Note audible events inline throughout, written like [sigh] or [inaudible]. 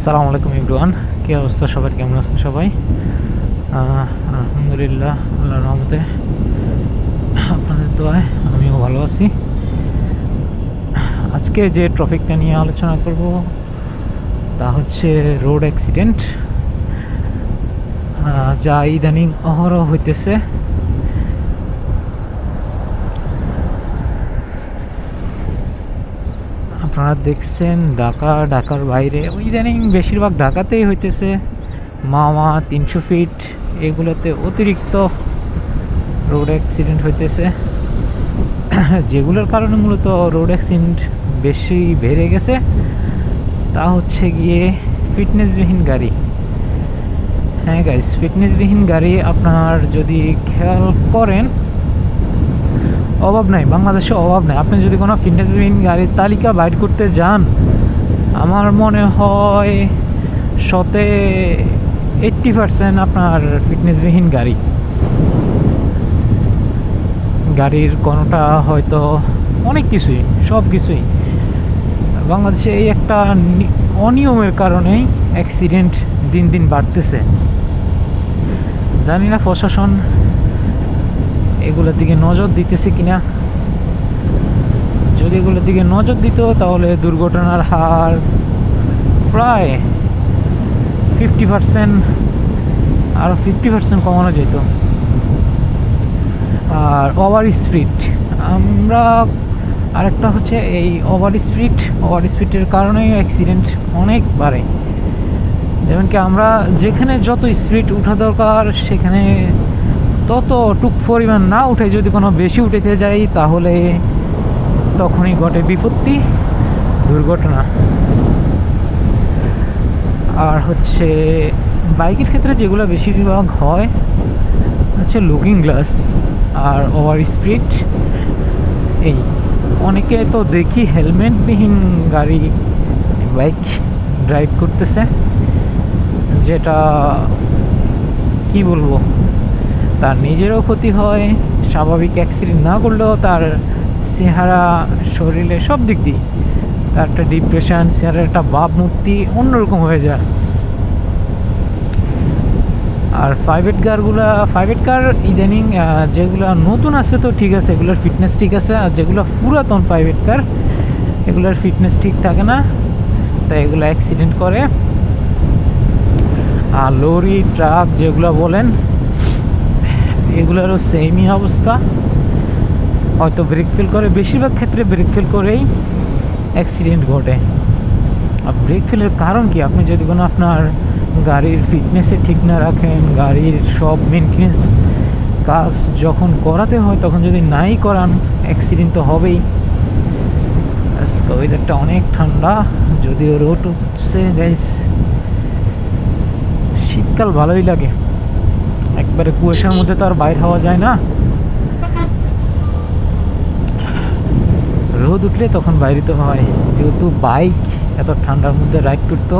আসসালামু আলাইকুম ইব্রুয়ান কী অবস্থা সবার? কেমন আছেন সবাই? আলহামদুলিল্লাহ, আল্লাহর রহমতে। আপনাদের দোয়ায় আমিও ভালো আছি। আজকে যে টপিকটা নিয়ে আলোচনা করব, তা হচ্ছে রোড অ্যাক্সিডেন্ট। যা ইদানিং অহরহ হইতেছে। আপনারা দেখছেন ঢাকা, ঢাকার বাইরে। ওই ইদানিং বেশিরভাগ ঢাকাতেই হইতেছে। মামা তিনশো ফিট, এগুলোতে অতিরিক্ত রোড অ্যাক্সিডেন্ট হইতেছে। যেগুলোর কারণে মূলত রোড অ্যাক্সিডেন্ট বেশি বেড়ে গেছে, তা হচ্ছে গিয়ে ফিটনেসবিহীন গাড়ি। হ্যাঁ গাইস ফিটনেসবিহীন গাড়ি আপনার যদি খেয়াল করেন অভাব নাই, বাংলাদেশে অভাব নাই। আপনি যদি কোনো ফিটনেসবিহীন গাড়ির তালিকা বাইর করতে যান, আমার মনে হয় শতে এইট্টি পার্সেন্ট আপনার ফিটনেসবিহীন গাড়ি। গাড়ির কোনোটা হয়তো অনেক কিছুই, সব কিছুই। বাংলাদেশে এই একটা অনিয়মের কারণেই অ্যাক্সিডেন্ট দিন দিন বাড়তেছে। জানি না প্রশাসন এগুলোর দিকে নজর দিতেছে কিনা? যদি এগুলোর দিকে নজর দিত, তাহলে দুর্ঘটনার হার প্রায় ফিফটি পার্সেন্ট আরও ফিফটি পার্সেন্ট কমানো যেত। আর ওভার স্পিড আমরা আরেকটা হচ্ছে এই ওভার স্পিড ওভার স্পিডের কারণেই অ্যাক্সিডেন্ট অনেক বাড়ে। যেমন কি আমরা যেখানে যত স্পিড উঠা দরকার, সেখানে তত টুক পরিমাণ না উঠে যদি কোনো বেশি উঠেতে যাই, তাহলে তখনই ঘটে বিপত্তি, দুর্ঘটনা। আর হচ্ছে বাইকের ক্ষেত্রে যেগুলো বেশিরভাগ হয়, হচ্ছে লুকিং গ্লাস আর ওভার স্পিড এই অনেকে তো দেখি হেলমেটবিহীন গাড়ি, বাইক ড্রাইভ করতেছে, যেটা কি বলব? তার নিজেরও ক্ষতি হয়, স্বাভাবিক অ্যাক্সিডেন্ট না করলেও তার চেহারা, শরীরে সব দিক দিয়ে তার একটা ডিপ্রেশন চেহারার একটা ভাবমূর্তি অন্যরকম হয়ে যায়। আর প্রাইভেট কারগুলা প্রাইভেট কার ইদানিং যেগুলা নতুন আছে তো ঠিক আছে, এগুলোর ফিটনেস ঠিক আছে, আর যেগুলো পুরাতন প্রাইভেট কার এগুলোর ফিটনেস ঠিক থাকে না, তাই এগুলো অ্যাক্সিডেন্ট করে। আর লরি ট্রাক যেগুলো বলেন এগুলোরও সেমই অবস্থা। হয়তো ব্রেক ফেল করে, বেশিরভাগ ক্ষেত্রে ব্রেক ফেল করেই অ্যাক্সিডেন্ট ঘটে। আর ব্রেক ফেলের কারণ কি? আপনি যদি কোনো আপনার গাড়ির ফিটনেসে ঠিক না রাখেন, গাড়ির সব মেনটেন্স কাজ যখন করাতে হয়, তখন যদি নাই করান অ্যাক্সিডেন্ট তো হবেই। ওয়েদারটা অনেক ঠান্ডা, যদিও রোড উঠছে গাইস শীতকাল ভালোই লাগে। একবারে কুয়াশার মধ্যে তো আর বাইর হওয়া যায় না। রোদ উঠলে তখন বাইরে তো হয়, যেহেতু বাইক, এত ঠান্ডার মধ্যে রাইড করতো।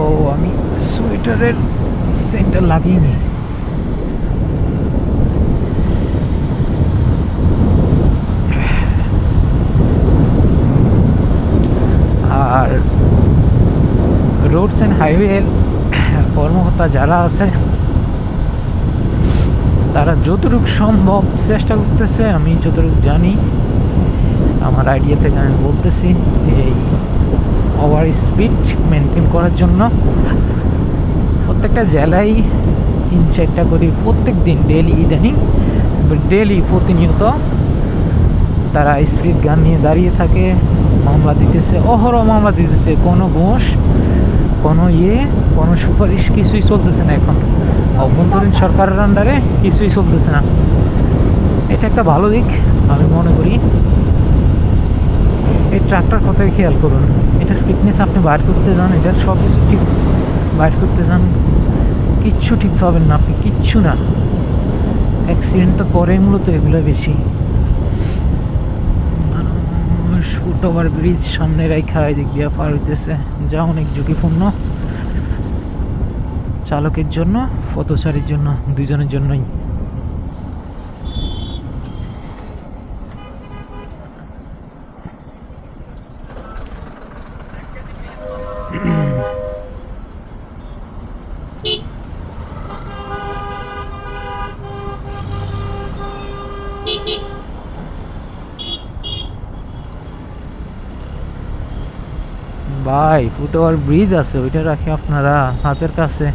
ও, আমি সোয়েটারের সেন্টার লাগিয়েনি আর রোডস অ্যান্ড হাইওয়ের কর্মকর্তা যারা আছে, তারা যতটুকু সম্ভব চেষ্টা করতেছে, আমি যতটুকু জানি, আমার আইডিয়া থেকে আমি বলতেছি এই ওভার স্পিড মেনটেন করার জন্য। প্রত্যেকটা জেলায় তিন চারটা করে প্রত্যেক দিন ডেলি ইদানিং ডেলি প্রতিনিয়ত তারা স্পিড গান নিয়ে দাঁড়িয়ে থাকে, মামলা দিতেছে, অহরহ মামলা দিতেছে, কোনো ঘোষ কোনো ইয়ে কোনো সুপারিশ কিছুই চলতেছে না এখন। অভ্যন্তরীণ সরকারের আন্ডারে কিছুই চলতেছে না। এটা একটা ভালো দিক, আমি মনে করি। এই ট্রাকটার কথাই খেয়াল করুন। এটার ফিটনেস আপনি বাইর করতে যান, এটার সব কিছু ঠিক বাইর করতে যান। কিচ্ছু ঠিক পাবেন না আপনি, কিচ্ছু না। অ্যাক্সিডেন্ট তো করে মূলত এগুলো বেশি। ফুট ওভার ব্রিজ সামনে রেখা এদিক দিয়ে পার হইতেছে। যা অনেক ঝুঁকিপূর্ণ। চালকের জন্য, পথচারীর জন্য দুজনের জন্যই। ভাই ফুটওভার ব্রিজ আছে, ওইটা রাখি আপনারা, হাতের কাছে।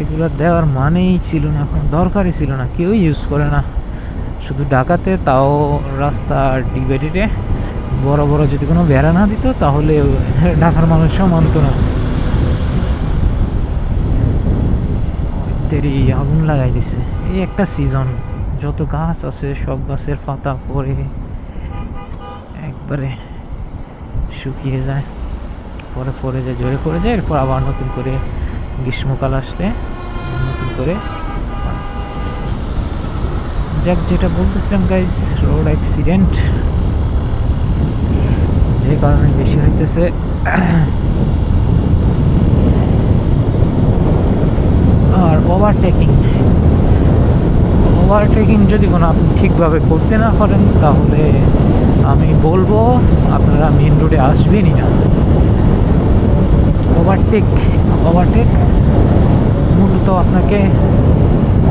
এগুলো দেওয়ার মানেই ছিল না এখন, দরকারই ছিল না কেউ ইউজ করে না। শুধু ঢাকাতে, তাও রাস্তা ডিভাইডেডে বড় বড় যদি কোনো বেড়া না দিত, তাহলে [laughs] ঢাকার মানুষও মানত না। তেরি আগুন লাগাই দিছে। এই একটা সিজন যত গাছ আছে, সব গাছের পাতা পরে একবারে শুকিয়ে যায়। পরে পরে যায় জোরে পড়ে যায়, এরপর আবার নতুন করে গ্রীষ্মকাল আসলে নতুন করে যাক, যেটা বলতেছিলাম গাইজ রোড অ্যাক্সিডেন্ট যে কারণে বেশি হইতেছে। আর ওভারটেকিং ওভারটেকিং যদি কোনো আপনি ঠিকভাবে করতে না পারেন, তাহলে আমি বলব, আপনারা মেন রোডে আসবেনই না। ওভারটেক ওভারটেক মূলত আপনাকে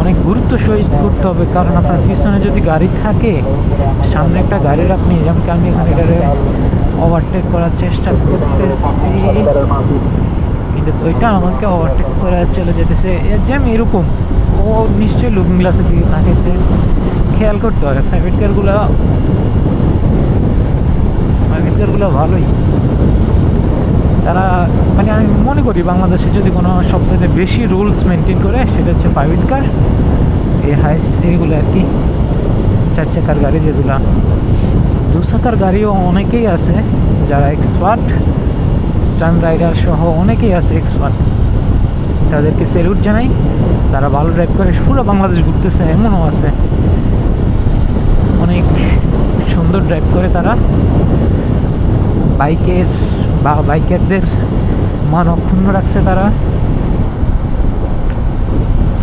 অনেক গুরুত্ব সহিত করতে হবে, কারণ আপনার পিছনে যদি গাড়ি থাকে, সামনে একটা গাড়ির আপনি যেমন কি আমি এখানে ওভারটেক করার চেষ্টা করতেছি। কিন্তু ওইটা আমাকে ওভারটেক করে চলে যেতেছে। জ্যাম এরকম, ও নিশ্চয়ই লুকিং গ্লাসের দিকে তাকাইছে। খেয়াল করতে হবে প্রাইভেট কারগুলো প্রাইভেট কারগুলো ভালোই। তারা মানে আমি মনে করি বাংলাদেশে যদি কোনো সবচেয়ে বেশি রুলস মেনটেন করে, সেটা হচ্ছে প্রাইভেট কার এই হাইস এইগুলো আর কি, চার চাকার গাড়ি যেগুলো। দু চাকার গাড়িও অনেকেই আছে যারা এক্সপার্ট স্টান রাইডার সহ অনেকেই আছে এক্সপার্ট তাদেরকে স্যালুট জানাই। তারা ভালো ড্রাইভ করে। পুরো বাংলাদেশ ঘুরতেছে, এমনও আছে। অনেক সুন্দর ড্রাইভ করে তারা। বাইকের বা বাইকারদের মান অক্ষুণ্ণ রাখছে তারা।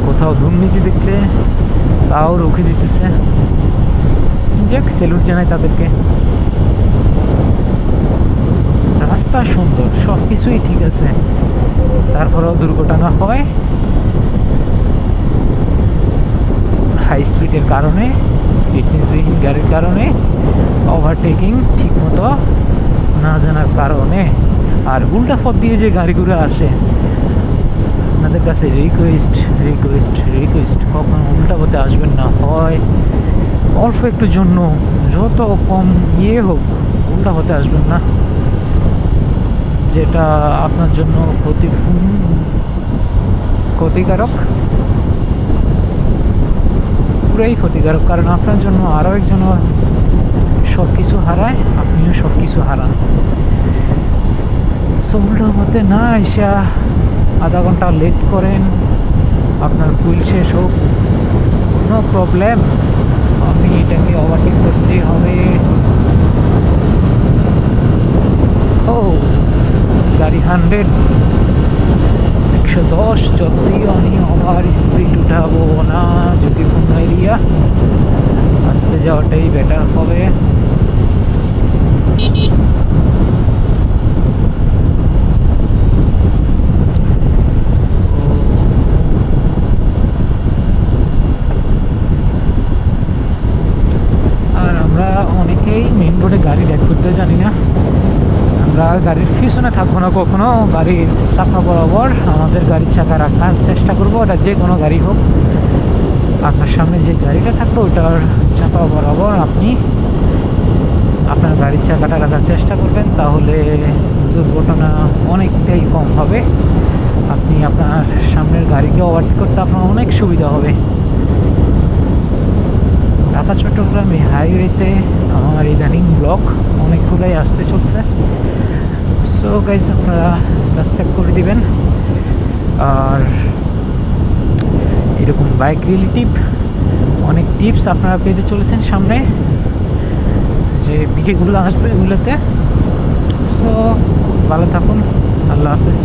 কোথাও দুর্নীতি দেখলে তাও রুখে দিতেছে। যাক স্যালুট জানাই তাদেরকে। রাস্তা সুন্দর সব কিছুই ঠিক আছে। তারপরেও দুর্ঘটনা হয়। হাই স্পিডের কারণে ফিটনেসবিহীন গাড়ির কারণে ওভারটেকিং ঠিকমতো না জানার কারণে আর উল্টা পথ দিয়ে যে গাড়িগুলো আসে, আপনাদের কাছে রিকোয়েস্ট রিকোয়েস্ট রিকোয়েস্ট কখনো উল্টা পথে আসবেন না হয়, অল্প একটু জন্য, যত কম ইয়ে হোক, উল্টা পথে আসবেন না। যেটা আপনার জন্য ক্ষতি ক্ষতিকারক। পুরাই ক্ষতিকারক, কারণ আপনার জন্য আরও একজন সব কিছু হারায়, আপনিও সব কিছু হারান সবুল্টা মতে না এসা আধা ঘণ্টা লেট করেন, আপনার ফুল শেষ হোক নো প্রবলেম আমি এটাকে ওভারটেক করতেই হবে। ও, গাড়ি হান্ড্রেড, একশো দশ, যতই আমি ওভার স্পিড উঠাবো না, ঝুঁকিপূর্ণ এরিয়া আসতে যাওয়াটাই বেটার হবে। অনেকেই মেন রোডে গাড়ি ড্রাইভ করতে জানি না। আমরা গাড়ির পিছনে থাকব না কখনো। গাড়ির চাকা বরাবর আমাদের গাড়ির চাকা রাখার চেষ্টা করব, ওটা যে কোনো গাড়ি হোক। আপনার সামনে যে গাড়িটা থাকবে, ওটার চাকা বরাবর আপনি আপনার গাড়ির চাকাটা রাখার চেষ্টা করবেন, তাহলে দুর্ঘটনা অনেকটাই কম হবে। আপনি আপনার সামনের গাড়িকে ওভারটেক করতে আপনার অনেক সুবিধা হবে। ঢাকা, চট্টগ্রাম হাইওয়েতে আমার ইদানিং ব্লক অনেকগুলোই আসতে চলছে। সো গাইজ আপনারা সাবস্ক্রাইব করে দিবেন। আর এরকম বাইক রিলেটিভ অনেক টিপস আপনারা পেতে চলেছেন সামনে। যে ভিডিওগুলো আসবে এগুলোতে সো ভালো থাকুন। আল্লাহ হাফেজ।